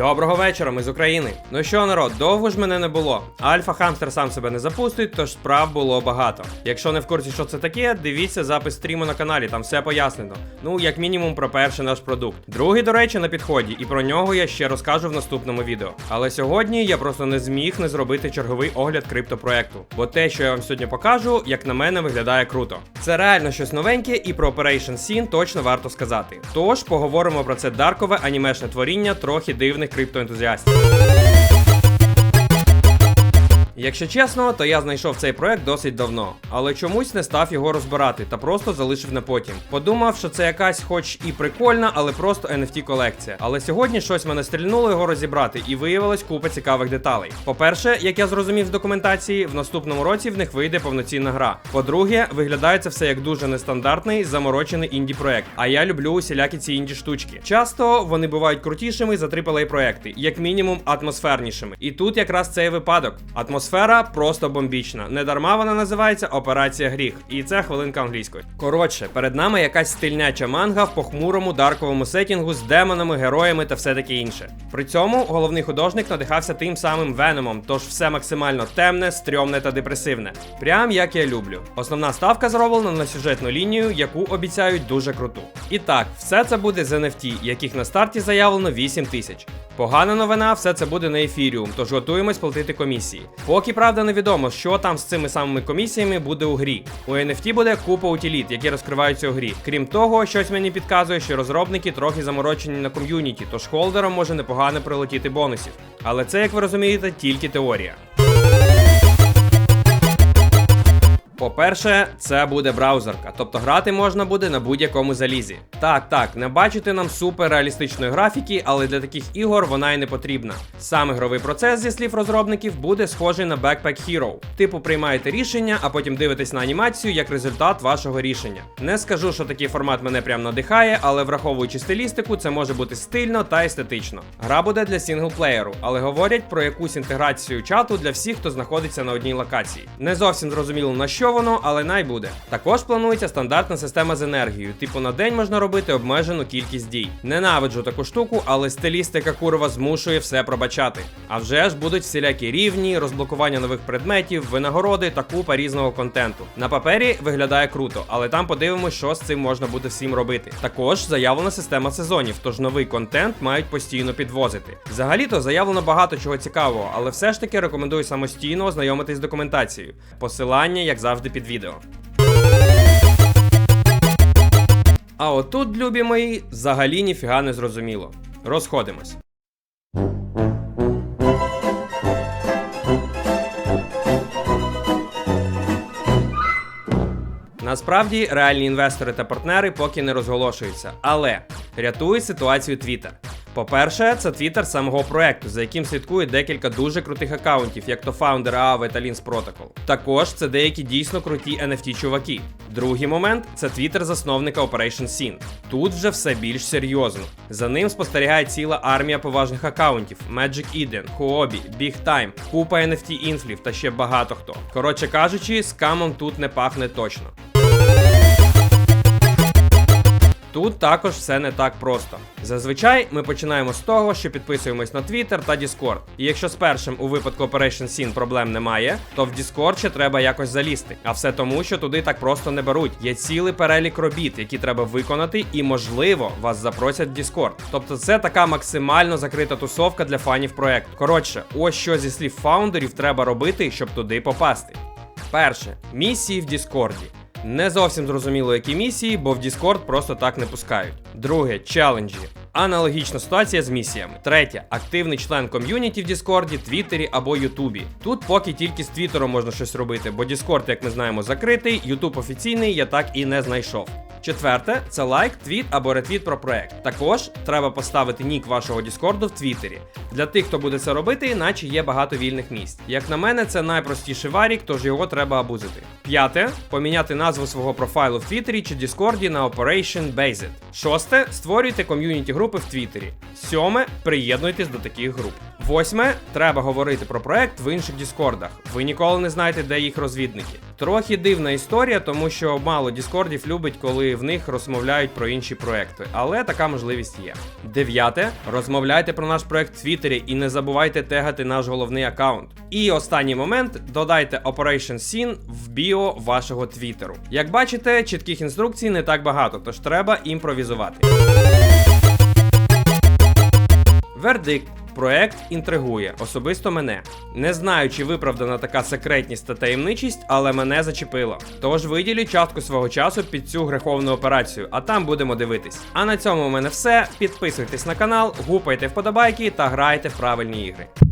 Доброго вечора, ми з України. Ну що, народ, довго ж мене не було. Альфа Хамстер сам себе не запустить, тож справ було багато. Якщо не в курсі, що це таке, дивіться запис стріму на каналі, там все пояснено. Ну, як мінімум, про перший наш продукт. Другий, до речі, на підході, і про нього я ще розкажу в наступному відео. Але сьогодні я просто не зміг не зробити черговий огляд криптопроекту. Бо те, що я вам сьогодні покажу, як на мене, виглядає круто. Це реально щось новеньке, і про Operation Scene точно варто сказати. Тож поговоримо про це даркове анімешне творіння трохи дивних criptoentusiasta. Якщо чесно, то я знайшов цей проект досить давно, але чомусь не став його розбирати та просто залишив на потім. Подумав, що це якась, хоч і прикольна, але просто NFT колекція. Але сьогодні щось мене стрільнуло його розібрати, і виявилось купа цікавих деталей. По-перше, як я зрозумів з документації, в наступному році в них вийде повноцінна гра. По-друге, виглядає це все як дуже нестандартний заморочений інді проект. А я люблю усілякі ці інді штучки. Часто вони бувають крутішими за AAA проекти, як мінімум атмосфернішими. І тут якраз цей випадок. Атмосфера просто бомбічна. Недарма вона називається Операція Гріх. І це хвилинка англійської. Коротше, перед нами якась стильняча манга в похмурому дарковому сетінгу з демонами, героями та все таке інше. При цьому головний художник надихався тим самим Веномом, тож все максимально темне, стрьомне та депресивне. Прям як я люблю. Основна ставка зроблена на сюжетну лінію, яку обіцяють дуже круту. І так, все це буде з NFT, яких на старті заявлено 8 тисяч. Погана новина, все це буде на ефіріум, тож готуємось платити комісії. Поки правда невідомо, що там з цими самими комісіями буде у грі. У NFT буде купа утиліт, які розкриваються у грі. Крім того, щось мені підказує, що розробники трохи заморочені на ком'юніті, тож холдерам може непогано прилетіти бонусів. Але це, як ви розумієте, тільки теорія. По-перше, це буде браузерка, тобто грати можна буде на будь-якому залізі. Так, так, не бачите нам супер реалістичної графіки, але для таких ігор вона й не потрібна. Сам ігровий процес, зі слів розробників, буде схожий на Backpack Hero. Типу приймаєте рішення, а потім дивитесь на анімацію як результат вашого рішення. Не скажу, що такий формат мене прям надихає, але враховуючи стилістику, це може бути стильно та естетично. Гра буде для сінглплеєру, але говорять про якусь інтеграцію чату для всіх, хто знаходиться на одній локації. Не зовсім зрозуміло на що воно, але най буде. Також планується стандартна система з енергією. Типу на день можна робити обмежену кількість дій. Ненавиджу таку штуку, але стилістика курва змушує все пробачати. А вже ж будуть всілякі рівні, розблокування нових предметів, винагороди та купа різного контенту. На папері виглядає круто, але там подивимось, що з цим можна буде всім робити. Також заявлена система сезонів, тож новий контент мають постійно підвозити. Взагалі-то заявлено багато чого цікавого, але все ж таки рекомендую самостійно ознайомитись з документацією. Посилання, як завжди, під відео. А отут, любі мої, взагалі ніфіга не зрозуміло. Розходимось. Насправді реальні інвестори та партнери поки не розголошуються, але рятує ситуацію Twitter. По-перше, це твіттер самого проекту, за яким слідкує декілька дуже крутих акаунтів, як то Founder Aave та Lens Protocol. Також це деякі дійсно круті NFT чуваки. Другий момент це твіттер засновника Operation Scene. Тут вже все більш серйозно. За ним спостерігає ціла армія поважних акаунтів: Magic Eden, Huobi, Big Time, купа NFT інфлів та ще багато хто. Коротше кажучи, скамом тут не пахне точно. Тут також все не так просто. Зазвичай ми починаємо з того, що підписуємось на Twitter та Discord. І якщо з першим у випадку Operation Scene проблем немає, то в Discord ще треба якось залізти. А все тому, що туди так просто не беруть. Є цілий перелік робіт, які треба виконати, і можливо вас запросять в Discord. Тобто це така максимально закрита тусовка для фанів проекту. Коротше, ось що зі слів фаундерів треба робити, щоб туди попасти. Перше місії в Діскорді. Не зовсім зрозуміло, які місії, бо в Discord просто так не пускають. Друге челенджі. Аналогічна ситуація з місіями. Третє активний член ком'юніті в Діскорді, Твіттері або Ютубі. Тут поки тільки з Твіттером можна щось робити, бо Діскорд, як ми знаємо, закритий, Ютуб офіційний я так і не знайшов. Четверте це лайк, твіт або ретвіт про проект. Також треба поставити нік вашого Діскорду в Твіттері. Для тих, хто буде це робити, наче є багато вільних місць. Як на мене, це найпростіший варік, тож його треба абузити. П'яте поміняти назву свого профайлу в Твіттері чи Діскорді на Operation Based. Шосте створюйте ком'юніті групи в Твіттері. Сьоме приєднуйтесь до таких груп. Восьме треба говорити про проект в інших діскордах. Ви ніколи не знаєте, де їх розвідники. Трохи дивна історія, тому що мало діскордів любить, в них розмовляють про інші проекти, але така можливість є. Дев'яте розмовляйте про наш проект в Твіттері і не забувайте тегати наш головний аккаунт. І останній момент додайте Operation Scene в біо вашого твіттеру. Як бачите, чітких інструкцій не так багато, тож треба імпровізувати. Вердикт. Проект інтригує, особисто мене. Не знаю, чи виправдана така секретність та таємничість, але мене зачепило. Тож виділіть частку свого часу під цю греховну операцію, а там будемо дивитись. А на цьому у мене все. Підписуйтесь на канал, гупайте вподобайки та грайте в правильні ігри.